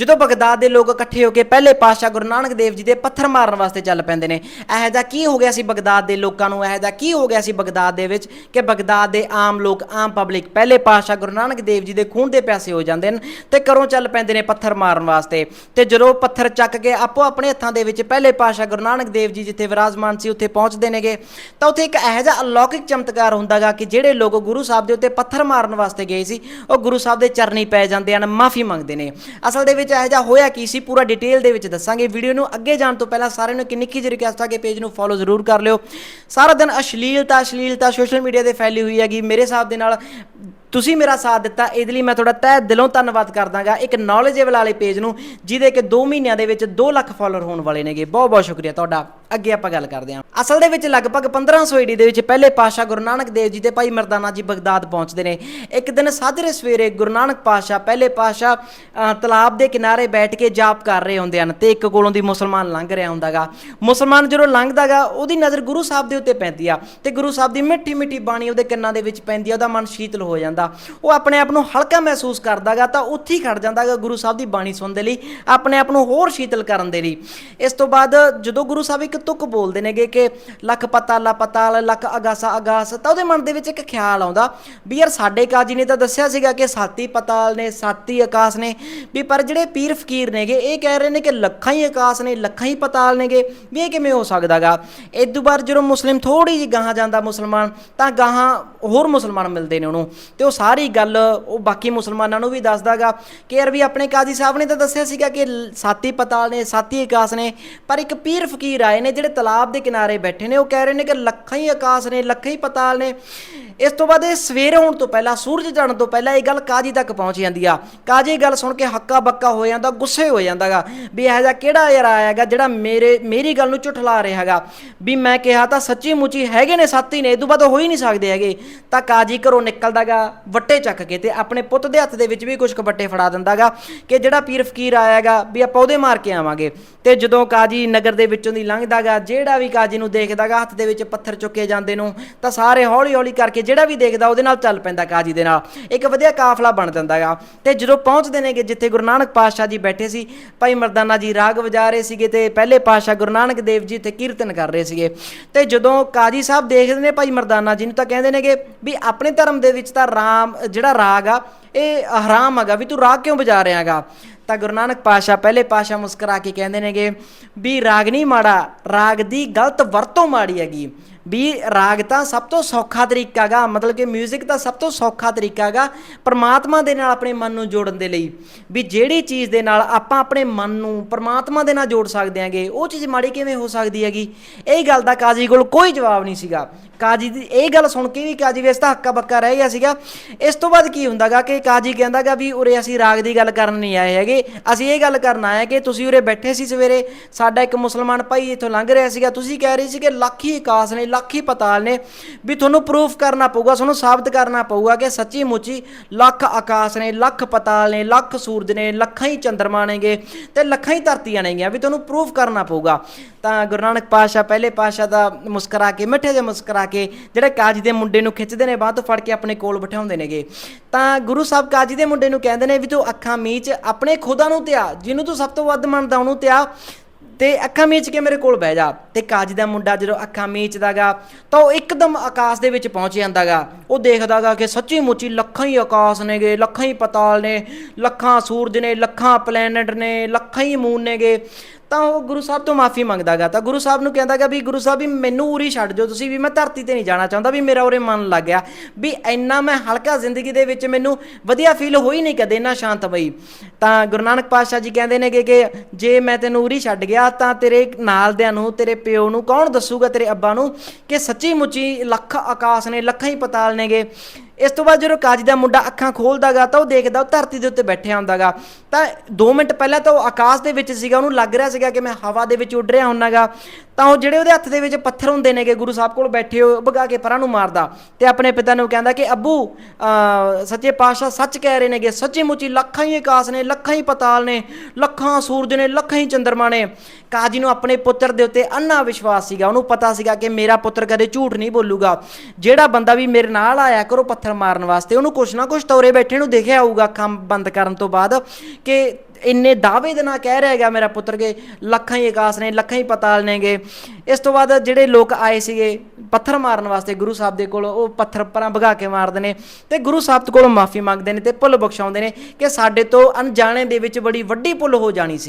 ਜਦੋਂ ਬਗਦਾਦ ਦੇ ਲੋਕ ਇਕੱਠੇ ਹੋ ਕੇ ਪਹਿਲੇ ਪਾਤਸ਼ਾਹ ਗੁਰੂ ਨਾਨਕ ਦੇਵ ਜੀ ਦੇ ਪੱਥਰ ਮਾਰਨ ਵਾਸਤੇ ਚੱਲ ਪੈਂਦੇ ਨੇ, ਇਹੋ ਜਿਹਾ ਕੀ ਹੋ ਗਿਆ ਸੀ ਬਗਦਾਦ ਦੇ ਲੋਕਾਂ ਨੂੰ? ਇਹੋ ਜਿਹਾ ਕੀ ਹੋ ਗਿਆ ਸੀ ਬਗਦਾਦ ਦੇ ਵਿੱਚ ਕਿ ਬਗਦਾਦ ਦੇ ਆਮ ਲੋਕ, ਆਮ ਪਬਲਿਕ ਪਹਿਲੇ ਪਾਤਸ਼ਾਹ ਗੁਰੂ ਨਾਨਕ ਦੇਵ ਜੀ ਦੇ ਖੂਨ ਦੇ ਪਿਆਸੇ ਹੋ ਜਾਂਦੇ ਨੇ ਤੇ ਘਰੋਂ ਚੱਲ ਪੈਂਦੇ ਨੇ ਪੱਥਰ ਮਾਰਨ ਵਾਸਤੇ ਤੇ ਜਦੋਂ ਪੱਥਰ ਚੱਕ ਕੇ ਆਪੋ ਆਪਣੇ ਹੱਥਾਂ ਦੇ ਵਿੱਚ ਪਹਿਲੇ ਪਾਤਸ਼ਾਹ ਗੁਰੂ ਨਾਨਕ ਦੇਵ ਜੀ ਜਿੱਥੇ ਵਿਰਾਜਮਾਨ ਸੀ ਉੱਥੇ ਪਹੁੰਚਦੇ ਨੇਗੇ, ਤਾਂ ਉੱਥੇ ਇੱਕ ਇਹੋ ਜਿਹਾ ਅਲੌਕਿਕ ਚਮਤਕਾਰ ਹੁੰਦਾਗਾ ਕਿ ਜਿਹੜੇ ਲੋਕ ਗੁਰੂ ਸਾਹਿਬ ਦੇ ਉੱਤੇ ਪੱਥਰ ਮਾਰਨ ਵਾਸਤੇ ਗਏ ਸੀ, ਉਹ ਗੁਰੂ ਸਾਹਿਬ ਦੇ ਚਰਨੀ ਪੈ ਜਾਂਦੇ ਹਨ, ਮਾਫੀ ਮੰਗਦੇ ਨੇ। ਅਸਲ ਦੇ ਵਿੱਚ ਇਹੋ ਜਿਹਾ ਹੋਇਆ ਕੀ ਸੀ? ਪੂਰਾ ਡਿਟੇਲ ਦੇ ਵਿੱਚ ਦੱਸਾਂਗੇ। ਵੀਡੀਓ ਨੂੰ ਅੱਗੇ ਜਾਣ ਤੋਂ ਪਹਿਲਾਂ ਸਾਰਿਆਂ ਨੂੰ ਇੱਕ ਨਿੱਕੀ ਜਿਹੀ ਰਿਕਵੈਸਟ ਆ ਕਿ ਪੇਜ ਨੂੰ ਫੋਲੋ ਜ਼ਰੂਰ ਕਰ ਲਿਓ। ਸਾਰਾ ਦਿਨ ਅਸ਼ਲੀਲਤਾ ਅਸ਼ਲੀਲਤਾ ਸੋਸ਼ਲ ਮੀਡੀਆ ਤੇ ਫੈਲੀ ਹੋਈ ਹੈਗੀ। ਮੇਰੇ ਹਿਸਾਬ ਦੇ ਨਾਲ ਤੁਸੀਂ ਮੇਰਾ ਸਾਥ ਦਿੱਤਾ। ਇਹਦੇ ਲਈ ਮੈਂ ਤੁਹਾਡਾ ਤਹਿ ਦਿਲੋਂ ਧੰਨਵਾਦ ਕਰਦਾਗਾ। ਇੱਕ ਨੌਲੇਜੇਬਲ ਵਾਲੇ ਪੇਜ ਨੂੰ, ਜਿਹਦੇ ਕਿ 2 ਮਹੀਨਿਆਂ ਦੇ ਵਿੱਚ 2 ਲੱਖ ਫਾਲੋਅਰ ਹੋਣ ਵਾਲੇ ਨੇਗੇ। ਬਹੁਤ ਬਹੁਤ ਸ਼ੁਕਰੀਆ ਤੁਹਾਡਾ। ਅੱਗੇ ਆਪਾਂ ਗੱਲ ਕਰਦੇ ਹਾਂ। ਅਸਲ ਦੇ ਵਿੱਚ ਲਗਭਗ 1500 ਈਡੀ ਦੇ ਵਿੱਚ ਪਹਿਲੇ ਪਾਤਸ਼ਾਹ ਗੁਰੂ ਨਾਨਕ ਦੇਵ ਜੀ ਤੇ ਭਾਈ ਮਰਦਾਨਾ ਜੀ ਬਗਦਾਦ ਪਹੁੰਚਦੇ ਨੇ। ਇੱਕ ਦਿਨ ਸਾਜਰੇ ਸਵੇਰੇ ਗੁਰੂ ਨਾਨਕ ਪਾਤਸ਼ਾਹ ਪਹਿਲੇ ਪਾਤਸ਼ਾਹ ਤਲਾਬ ਦੇ ਕਿਨਾਰੇ ਬੈਠ ਕੇ ਜਾਪ ਕਰ ਰਹੇ ਹੁੰਦੇ ਹਨ ਤੇ ਇੱਕ ਕੋਲੋਂ ਦੀ ਮੁਸਲਮਾਨ ਲੰਘ ਰਿਹਾ ਹੁੰਦਾਗਾ। ਮੁਸਲਮਾਨ ਜਦੋਂ ਲੰਘਦਾਗਾ, ਉਹਦੀ ਨਜ਼ਰ ਗੁਰੂ ਸਾਹਿਬ ਦੇ ਉੱਤੇ ਪੈਂਦੀ ਆ ਤੇ ਗੁਰੂ ਸਾਹਿਬ ਦੀ ਮਿੱਠੀ ਮਿੱਠੀ ਬਾਣੀ ਉਹਦੇ ਕੰਨਾਂ ਦੇ ਵਿੱਚ ਪੈਂਦੀ ਆ, ਉਹਦਾ ਮਨ ਸ਼ੀਤਲ ਹੋ ਜਾਂਦਾ। ਉਹ ਆਪਣੇ ਆਪ ਨੂੰ ਹਲਕਾ ਮਹਿਸੂਸ ਕਰਦਾਗਾ ਤਾਂ ਉੱਥੇ ਹੀ ਖੜ ਜਾਂਦਾਗਾ ਗੁਰੂ ਸਾਹਿਬ ਦੀ ਬਾਣੀ ਸੁਣਨ ਦੇ ਲਈ, ਆਪਣੇ ਆਪ ਨੂੰ ਹੋਰ ਸ਼ੀਤਲ ਕਰਨ ਦੇ ਲਈ। ਇਸ ਤੋਂ ਬਾਅਦ ਜਦੋਂ ਗੁਰੂ ਸਾਹਿਬ ਇੱਕ ਤੁਕ ਬੋਲਦੇ ਨੇਗੇ ਕਿ ਲੱਖ ਪਤਾਲਾ ਪਤਾਲ, ਲੱਖ ਅਗਾਸਾ ਅਗਾਸ, ਤਾਂ ਉਹਦੇ ਮਨ ਦੇ ਵਿੱਚ ਇੱਕ ਖਿਆਲ ਆਉਂਦਾ ਵੀ ਯਾਰ ਸਾਡੇ ਕਾਜੀ ਨੇ ਤਾਂ ਦੱਸਿਆ ਸੀਗਾ ਕਿ ਸਾਤੀ ਪਤਾਲ ਨੇ, ਸਾਤੀ ਆਕਾਸ਼ ਨੇ, ਵੀ ਪਰ ਜਿਹੜੇ ਜਿਹੜੇ ਪੀਰ ਫਕੀਰ ਨੇਗੇ, ਇਹ ਕਹਿ ਰਹੇ ਨੇ ਕਿ ਲੱਖਾਂ ਹੀ ਆਕਾਸ਼ ਨੇ, ਲੱਖਾਂ ਹੀ ਪਤਾਲ ਨੇਗੇ। ਵੀ ਇਹ ਕਿਵੇਂ ਹੋ ਸਕਦਾਗਾ? ਇਸ ਤੋਂ ਬਾਅਦ ਜਦੋਂ ਮੁਸਲਿਮ ਥੋੜੀ ਜਿਹੀ ਗਾਹਾਂ ਜਾਂਦਾ ਮੁਸਲਮਾਨ, ਤਾਂ ਗਾਹਾਂ ਹੋਰ ਮੁਸਲਮਾਨ ਮਿਲਦੇ ਨੇ ਉਹਨੂੰ। ਤੇ ਉਹ ਸਾਰੀ ਗੱਲ ਉਹ ਬਾਕੀ ਮੁਸਲਮਾਨਾਂ ਨੂੰ ਵੀ ਦੱਸਦਾਗਾ ਕਿ ਯਾਰ ਵੀ ਆਪਣੇ ਕਾਜ਼ੀ ਸਾਹਿਬ ਨੇ ਤਾਂ ਦੱਸਿਆ ਸੀਗਾ ਕਿ ਲ- ਸਾਤੀ ਪਤਾਲ ਨੇ ਸਾਤੀ ਆਕਾਸ਼ ਨੇ, ਪਰ ਇੱਕ ਪੀਰ ਫਕੀਰ ਆਏ ਨੇ ਜਿਹੜੇ ਤਲਾਬ ਦੇ ਕਿਨਾਰੇ ਬੈਠੇ ਨੇ, ਉਹ ਕਹਿ ਰਹੇ ਨੇ ਕਿ ਲੱਖਾਂ ਹੀ ਆਕਾਸ਼ ਨੇ, ਲੱਖਾਂ ਹੀ ਪਤਾਲ ਨੇ। ਇਸ ਤੋਂ ਬਾਅਦ ਇਹ ਸਵੇਰ ਹੋਣ ਤੋਂ ਪਹਿਲਾਂ, ਸੂਰਜ ਚੜ੍ਹਨ ਤੋਂ ਪਹਿਲਾਂ ਇਹ ਗੱਲ ਕਾਜੀ ਤੱਕ ਪਹੁੰਚ ਜਾਂਦੀ ਆ। ਕਾਜੀ ਗੱਲ ਸੁਣ ਕੇ ਹੱਕਾ ਬੱਕਾ ਹੋ ਜਾਂਦਾ, ਗੁੱਸੇ ਹੋ ਜਾਂਦਾਗਾ ਵੀ ਇਹੋ ਜਿਹਾ ਕਿਹੜਾ ਯਾਰ ਆਇਆਗਾ ਜਿਹੜਾ ਮੇਰੇ, ਮੇਰੀ ਗੱਲ ਨੂੰ ਝੁਠਲਾ ਰਿਹਾ ਹੈਗਾ। ਵੀ ਮੈਂ ਕਿਹਾ ਤਾਂ ਸੱਚੀ ਮੁੱਚੀ ਹੈਗੇ ਨੇ ਸਾਥੀ ਨੇ, ਇਹ ਤੋਂ ਬਾਅਦ ਹੋ ਹੀ ਨਹੀਂ ਸਕਦੇ ਹੈਗੇ। ਤਾਂ ਕਾਜੀ ਘਰੋਂ ਨਿਕਲਦਾਗਾ ਵੱਟੇ ਚੱਕ ਕੇ ਤੇ ਆਪਣੇ ਪੁੱਤ ਦੇ ਹੱਥ ਦੇ ਵਿੱਚ ਵੀ ਕੁਝ ਕਬੱਟੇ ਵੱਟੇ ਫੜਾ ਦਿੰਦਾਗਾ ਕਿ ਜਿਹੜਾ ਪੀਰ ਫਕੀਰ ਆਇਆਗਾ ਵੀ ਆਪਾਂ ਉਹਦੇ ਮਾਰ ਕੇ ਆਵਾਂਗੇ। ਤੇ ਜਦੋਂ ਕਾਜੀ ਨਗਰ ਦੇ ਵਿੱਚੋਂ ਦੀ ਲੰਘਦਾਗਾ ਜਿਹੜਾ ਵੀ ਕਾਜੀ ਨੂੰ ਦੇਖਦਾਗਾ ਹੱਥ ਦੇ ਵਿੱਚ ਪੱਥਰ ਚੁੱਕੇ ਜਾਂਦੇ ਨੂੰ, ਤਾਂ ਸਾਰੇ ਹੌਲੀ ਹੌਲੀ ਕਰਕੇ ਜਿਹੜਾ ਵੀ ਦੇਖਦਾ ਉਹਦੇ ਨਾਲ ਚੱਲ ਪੈਂਦਾ ਕਾਜੀ ਦੇ ਨਾਲ। ਇੱਕ ਵਧੀਆ ਕਾਫਲਾ ਬਣ ਜਾਂਦਾ ਜਾਂਦਾਗਾ ਤੇ ਜਦੋਂ ਪਹੁੰਚਦੇ ਨੇਗੇ, ਜਿੱਥੇ ਗੁਰੂ ਨਾਨਕ ਪਾਤਸ਼ਾਹ ਜੀ ਬੈਠੇ ਸੀ, ਭਾਈ ਮਰਦਾਨਾ ਜੀ ਰਾਗ ਵਜਾ ਰਹੇ ਸੀਗੇ ਤੇ ਪਹਿਲੇ ਪਾਤਸ਼ਾਹ ਗੁਰੂ ਨਾਨਕ ਦੇਵ ਜੀ ਤੇ ਕੀਰਤਨ ਕਰ ਰਹੇ ਸੀਗੇ। ਤੇ ਜਦੋਂ ਕਾਜੀ ਸਾਹਿਬ ਦੇਖਦੇ ਨੇ ਭਾਈ ਮਰਦਾਨਾ ਜੀ ਨੂੰ ਤਾਂ ਕਹਿੰਦੇ ਨੇਗੇ ਵੀ ਆਪਣੇ ਧਰਮ ਦੇ ਵਿੱਚ ਤਾਂ ਰਾਮ, ਜਿਹੜਾ ਰਾਗ ਆ, ਇਹ ਹਰਾਮ ਹੈਗਾ ਵੀ ਤੂੰ ਰਾਗ ਕਿਉਂ ਵਜਾ ਰਿਹਾ ਹੈਗਾ? ਤਾਂ ਗੁਰੂ ਨਾਨਕ ਪਾਤਸ਼ਾਹ ਪਹਿਲੇ ਪਾਤਸ਼ਾਹ ਮੁਸਕਰਾ ਕੇ ਕਹਿੰਦੇ ਨੇਗੇ ਵੀ ਰਾਗ ਨਹੀਂ ਮਾੜਾ, ਰਾਗ ਦੀ ਗਲਤ ਵਰਤੋਂ ਮਾੜੀ ਹੈਗੀ। ਵੀ ਰਾਗ ਤਾਂ ਸਭ ਤੋਂ ਸੌਖਾ ਤਰੀਕਾ ਹੈਗਾ ਮਤਲਬ ਕਿ 뮤직 ਤਾਂ ਸਭ ਤੋਂ ਸੌਖਾ ਤਰੀਕਾ ਹੈਗਾ ਪਰਮਾਤਮਾ ਦੇ ਨਾਲ ਆਪਣੇ ਮਨ ਨੂੰ ਜੋੜਨ ਦੇ ਲਈ। ਵੀ ਜਿਹੜੀ ਚੀਜ਼ ਦੇ ਨਾਲ ਆਪਾਂ ਆਪਣੇ ਮਨ ਨੂੰ ਪਰਮਾਤਮਾ ਦੇ ਨਾਲ ਜੋੜ ਸਕਦੇ ਹਾਂਗੇ ਉਹ ਚੀਜ਼ ਮਾੜੀ ਕਿਵੇਂ ਹੋ ਸਕਦੀ ਹੈਗੀ? ਇਹ ਗੱਲ ਦਾ ਕਾਜ਼ੀ ਕੋਲ ਕੋਈ ਜਵਾਬ ਨਹੀਂ ਸੀਗਾ। ਕਾਜੀ ਦੀ ਇਹ ਗੱਲ ਸੁਣ ਕੇ ਵੀ ਕਾਜੀ ਵੇਸ ਤਾਂ ਹੱਕਾ ਬੱਕਾ ਰਹਿ ਗਿਆ ਸੀਗਾ। ਇਸ ਤੋਂ ਬਾਅਦ ਕੀ ਹੁੰਦਾਗਾ ਕਿ ਕਾਜੀ ਕਹਿੰਦਾਗਾ ਵੀ ਉਰੇ ਅਸੀਂ ਰਾਗ ਦੀ ਗੱਲ ਕਰਨ ਨਹੀਂ ਆਏ ਹੈਗੇ। ਅਸੀਂ ਇਹ ਗੱਲ ਕਰਨ ਆਏ ਕਿ ਤੁਸੀਂ ਉਰੇ ਬੈਠੇ ਸੀ ਸਵੇਰੇ, ਸਾਡਾ ਇੱਕ ਮੁਸਲਮਾਨ ਭਾਈ ਇੱਥੋਂ ਲੰਘ ਰਿਹਾ ਸੀਗਾ। ਤੁਸੀਂ ਕਹਿ ਰਹੇ ਸੀ ਕਿ ਲੱਖੀ ਕਾਸ ਨੇ ਲੱਖ ਹੀ ਪਤਾਲ ਨੇ ਵੀ ਤੁਹਾਨੂੰ ਪ੍ਰੂਫ ਕਰਨਾ ਪਊਗਾ, ਤੁਹਾਨੂੰ ਸਾਬਤ ਕਰਨਾ ਪਊਗਾ ਕਿ ਸੱਚੀ ਮੁੱਚੀ ਲੱਖ ਆਕਾਸ਼ ਨੇ, ਲੱਖ ਪਤਾਲ ਨੇ, ਲੱਖ ਸੂਰਜ ਨੇ, ਲੱਖਾਂ ਹੀ ਚੰਦਰਮਾ ਨੇਗੇ ਤੇ ਲੱਖਾਂ ਹੀ ਧਰਤੀਆਂ ਨੇਗੀਆਂ ਵੀ ਤੁਹਾਨੂੰ ਪ੍ਰੂਫ ਕਰਨਾ ਪਊਗਾ। ਤਾਂ ਗੁਰੂ ਨਾਨਕ ਪਾਤਸ਼ਾਹ ਪਹਿਲੇ ਪਾਤਸ਼ਾਹ ਦਾ ਮੁਸਕਰਾ ਕੇ, ਮਿੱਠੇ ਜਿਹੇ ਮੁਸਕਰਾ ਕੇ ਜਿਹੜੇ ਕਾਜੀ ਦੇ ਮੁੰਡੇ ਨੂੰ ਖਿੱਚਦੇ ਨੇ ਬਾਅਦ ਤੋਂ ਫੜ ਕੇ ਆਪਣੇ ਕੋਲ ਬਿਠਾਉਂਦੇ ਨੇਗੇ। ਤਾਂ ਗੁਰੂ ਸਾਹਿਬ ਕਾਜੀ ਦੇ ਮੁੰਡੇ ਨੂੰ ਕਹਿੰਦੇ ਨੇ ਵੀ ਤੂੰ ਅੱਖਾਂ ਮੀਚ ਆਪਣੇ ਖੁਦਾ ਨੂੰ ਧਿਆ ਜਿਹਨੂੰ ਤੂੰ ਸਭ ਤੋਂ ਵੱਧ ਮੰਨਦਾ ਉਹਨੂੰ ਧਿਆ ਤੇ ਅੱਖਾਂ ਮੀਚ ਕੇ ਮੇਰੇ ਕੋਲ ਬਹਿ ਜਾ। ਤੇ ਕਾਜੀ ਦਾ ਮੁੰਡਾ ਜਦੋਂ ਅੱਖਾਂ ਮੀਚਦਾਗਾ, ਤਾਂ ਉਹ ਇੱਕਦਮ ਆਕਾਸ਼ ਦੇ ਵਿੱਚ ਪਹੁੰਚ ਜਾਂਦਾਗਾ। ਉਹ ਦੇਖਦਾਗਾ ਕਿ ਸੱਚੀ ਮੁੱਚੀ ਲੱਖਾਂ ਹੀ ਆਕਾਸ਼ ਨੇਗੇ, ਲੱਖਾਂ ਹੀ ਪਤਾਲ ਨੇ, ਲੱਖਾਂ ਸੂਰਜ ਨੇ, ਲੱਖਾਂ ਪਲੈਨਟ ਨੇ, ਲੱਖਾਂ ਹੀ ਮੂਨ ਨੇਗੇ। ਤਾਂ ਉਹ ਗੁਰੂ ਸਾਹਿਬ ਤੋਂ ਮਾਫੀ ਮੰਗਦਾਗਾ। ਤਾਂ ਗੁਰੂ ਸਾਹਿਬ ਨੂੰ ਕਹਿੰਦਾਗਾ ਵੀ ਗੁਰੂ ਸਾਹਿਬ ਵੀ ਮੈਨੂੰ ਉਰੀ ਛੱਡ ਜਾਓ ਤੁਸੀਂ ਵੀ ਮੈਂ ਧਰਤੀ ਤੇ ਨਹੀਂ ਜਾਣਾ ਚਾਹੁੰਦਾ, ਵੀ ਮੇਰਾ ਉਰੇ ਮਨ ਲੱਗ ਗਿਆ। ਵੀ ਇੰਨਾ ਮੈਂ ਹਲਕਾ ਜ਼ਿੰਦਗੀ ਦੇ ਵਿੱਚ ਮੈਨੂੰ ਵਧੀਆ ਫੀਲ ਹੋਈ ਨਹੀਂ ਕਦੇ, ਇੰਨਾ ਸ਼ਾਂਤ ਸ਼ਾਂਤਮਈ ਤਾਂ ਗੁਰੂ ਨਾਨਕ ਪਾਤਸ਼ਾਹ ਜੀ ਕਹਿੰਦੇ ਨੇਗੇ ਕਿ ਜੇ ਮੈਂ ਤੈਨੂੰ ਉਰੀ ਛੱਡ ਗਿਆ, ਤਾਂ ਤੇਰੇ ਨਾਲਦਿਆਂ ਨੂੰ, ਤੇਰੇ ਪਿਓ ਨੂੰ ਕੌਣ ਦੱਸੂਗਾ, ਤੇਰੇ ਅੱਬਾ ਨੂੰ ਕਿ ਸੱਚੀ ਮੁੱਚੀ ਲੱਖ ਆਕਾਸ਼ ਨੇ, ਲੱਖਾਂ ਹੀ ਪਤਾਲ ਨੇਗੇ। ਇਸ ਤੋਂ ਬਾਅਦ ਜਦੋਂ ਕਾਜੀ ਦਾ ਮੁੰਡਾ ਅੱਖਾਂ ਖੋਲਦਾਗਾ ਤਾਂ ਉਹ ਦੇਖਦਾ, ਉਹ ਧਰਤੀ ਦੇ ਉੱਤੇ ਬੈਠਿਆ ਹੁੰਦਾਗਾ। ਤਾਂ 2 ਮਿੰਟ ਪਹਿਲਾਂ ਤਾਂ ਉਹ ਆਕਾਸ਼ ਦੇ ਵਿੱਚ ਸੀਗਾ, ਉਹਨੂੰ ਲੱਗ ਰਿਹਾ ਸੀਗਾ ਕਿ ਮੈਂ ਹਵਾ ਦੇ ਵਿੱਚ ਉੱਡ ਰਿਹਾ ਹੁੰਨਾਗਾ ਤਾਂ ਉਹ ਜਿਹੜੇ ਉਹਦੇ ਹੱਥ ਦੇ ਵਿੱਚ ਪੱਥਰ ਹੁੰਦੇ ਨੇਗੇ, ਗੁਰੂ ਸਾਹਿਬ ਕੋਲ ਬੈਠੇ ਹੋ ਭਗਾ ਕੇ ਪਰਾਂ ਨੂੰ ਮਾਰਦਾ। ਤੇ ਆਪਣੇ ਪਿਤਾ ਨੂੰ ਕਹਿੰਦਾ ਕਿ, ਅੱਬੂ ਸੱਚੇ ਪਾਤਸ਼ਾਹ ਸੱਚ ਕਹਿ ਰਹੇ ਨੇਗੇ, ਸੱਚੀ ਮੁੱਚੀ ਲੱਖਾਂ ਹੀ ਆਕਾਸ਼ ਨੇ, ਲੱਖਾਂ ਹੀ ਪਤਾਲ ਨੇ, ਲੱਖਾਂ ਸੂਰਜ ਨੇ, ਲੱਖਾਂ ਹੀ ਚੰਦਰਮਾ ਨੇ। ਕਾਜੀ ਨੂੰ ਆਪਣੇ ਪੁੱਤਰ ਦੇ ਉੱਤੇ ਅੰਨਾ ਵਿਸ਼ਵਾਸ ਸੀਗਾ। ਉਹਨੂੰ ਪਤਾ ਸੀਗਾ ਕਿ ਮੇਰਾ ਪੁੱਤਰ ਕਦੇ ਝੂਠ ਨਹੀਂ ਬੋਲੂਗਾ। ਜਿਹੜਾ ਬੰਦਾ ਵੀ ਮੇਰੇ ਨਾਲ ਆਇਆ ਕਰੋ ਪੱਥਰ ਮਾਰਨ ਵਾਸਤੇ। ਉਹਨੂੰ ਕੁਛ ਨਾ ਕੁਛ ਤੌਰੇ ਬੈਠੇ ਨੂੰ ਦੇਖਿਆ ਹੋਊਗਾ ਅੱਖਾਂ ਬੰਦ ਕਰਨ ਤੋਂ ਬਾਅਦ ਕਿ ਇੰਨੇ ਦਾਅਵੇ ਦੇ ਨਾਲ ਕਹਿ ਰਿਹਾ ਹੈਗਾ ਮੇਰਾ ਪੁੱਤਰ ਕੇ ਲੱਖਾਂ ਹੀ ਆਕਾਸ਼ ਨੇ, ਲੱਖਾਂ ਹੀ ਪਤਾਲ ਨੇਗੇ। ਇਸ ਤੋਂ ਬਾਅਦ ਜਿਹੜੇ ਲੋਕ ਆਏ ਸੀਗੇ ਪੱਥਰ ਮਾਰਨ ਵਾਸਤੇ ਗੁਰੂ ਸਾਹਿਬ ਦੇ ਕੋਲ, ਉਹ ਪੱਥਰ ਪਰਾਂ ਭਗਾ ਕੇ ਮਾਰਦੇ ਨੇ ਤੇ ਗੁਰੂ ਸਾਹਿਬ ਕੋਲੋਂ ਮਾਫੀ ਮੰਗਦੇ ਨੇ ਤੇ ਭੁੱਲ ਬਖਸ਼ਾਉਂਦੇ ਨੇ ਕਿ ਸਾਡੇ ਤੋਂ ਅਣਜਾਣੇ ਦੇ ਵਿੱਚ ਬੜੀ ਵੱਡੀ ਭੁੱਲ ਹੋ ਜਾਣੀ ਸੀ।